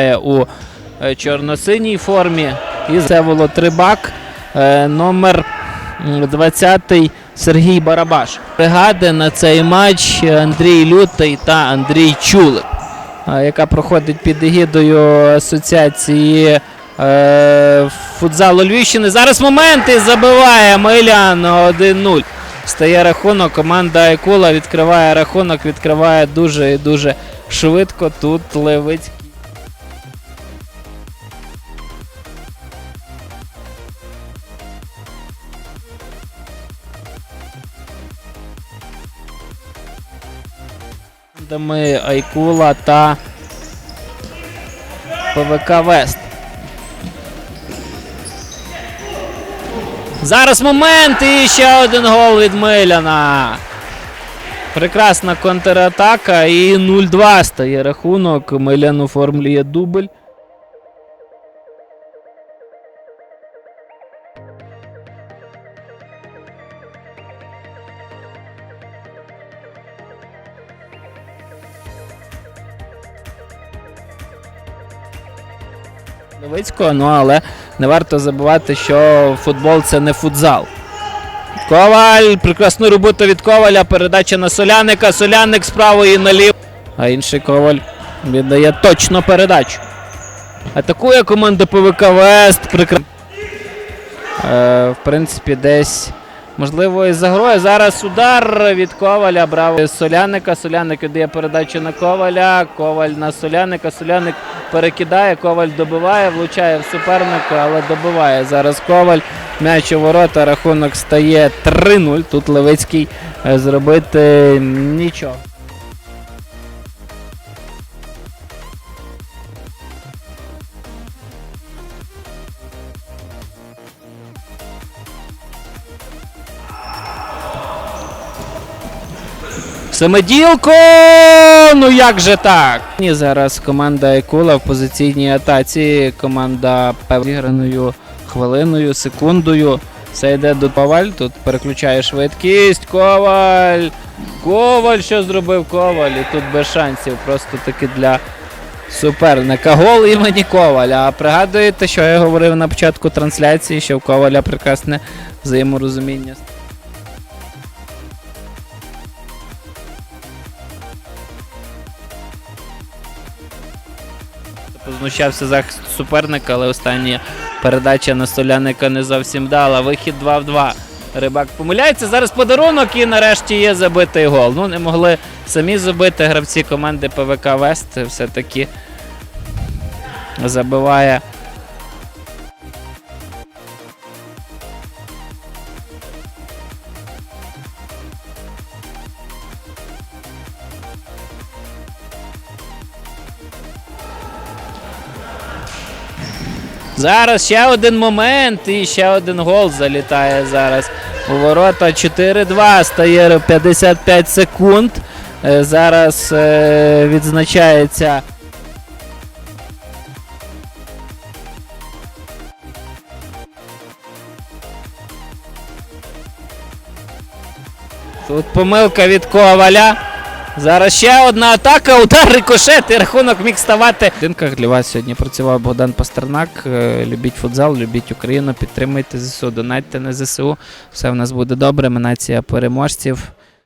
Е, у е, чорно-синій формі. І це було Трибак, е, номер м, 20 Сергій Барабаш. Бригади на цей матч Андрій Лютий та Андрій Чулик, яка проходить під егідою асоціації футзалу Львівщини. Зараз момент і забиває Милян 1-0. Стає рахунок. Команда Айкула відкриває рахунок, відкриває дуже і дуже швидко. Тут Левицький. Командами Айкула та ПВК Вест. Зараз момент і ще один гол від Миляна. Прекрасна контратака і 0-2 стає рахунок. Милян оформлює дубль. Левицького, ну але не варто забувати, що футбол це не футзал. Коваль, прекрасну роботу від Коваля, передача на Соляника, Соляник з правої наліво. А інший Коваль віддає точно передачу. Атакує команда ПВК Вест. Прикр... Е, в принципі, десь можливо і загрою. Зараз удар від Коваля. Браво Соляника. Соляник віддає передачу на Коваля. Коваль на Соляника. Соляник перекидає. Коваль добиває, влучає в суперника, але добиває зараз Коваль. М'яч у ворота. Рахунок стає 3-0. Тут Левицький е, зробити нічого. Самоділко! Ну як же так? І зараз команда Екула в позиційній атаці. Команда зіграною хвилиною, секундою. Все йде до Коваль. Тут переключає швидкість. Коваль! Коваль, що зробив Коваль? І тут без шансів. Просто таки для суперника. Гол імені Коваля. А пригадуєте, що я говорив на початку трансляції, що в Коваля прекрасне взаєморозуміння. Познущався захист суперника, але остання передача на Соляника не зовсім дала. Вихід 2 в 2. Рибак помиляється. Зараз подарунок і нарешті є забитий гол. Ну, не могли самі забити гравці команди ПВК Вест. Все-таки забиває. Зараз ще один момент і ще один гол залітає зараз. У ворота 4-2 стає 55 секунд. Е, Зараз е, відзначається. Тут помилка від Коваля. Зараз ще одна атака, удар рикошет і рахунок міг ставати. В динках для вас сьогодні працював Богдан Пастернак. Е, Любіть футзал, любіть Україну, підтримуйте ЗСУ, донатьте на ЗСУ. Все в нас буде добре. Ми нація переможців.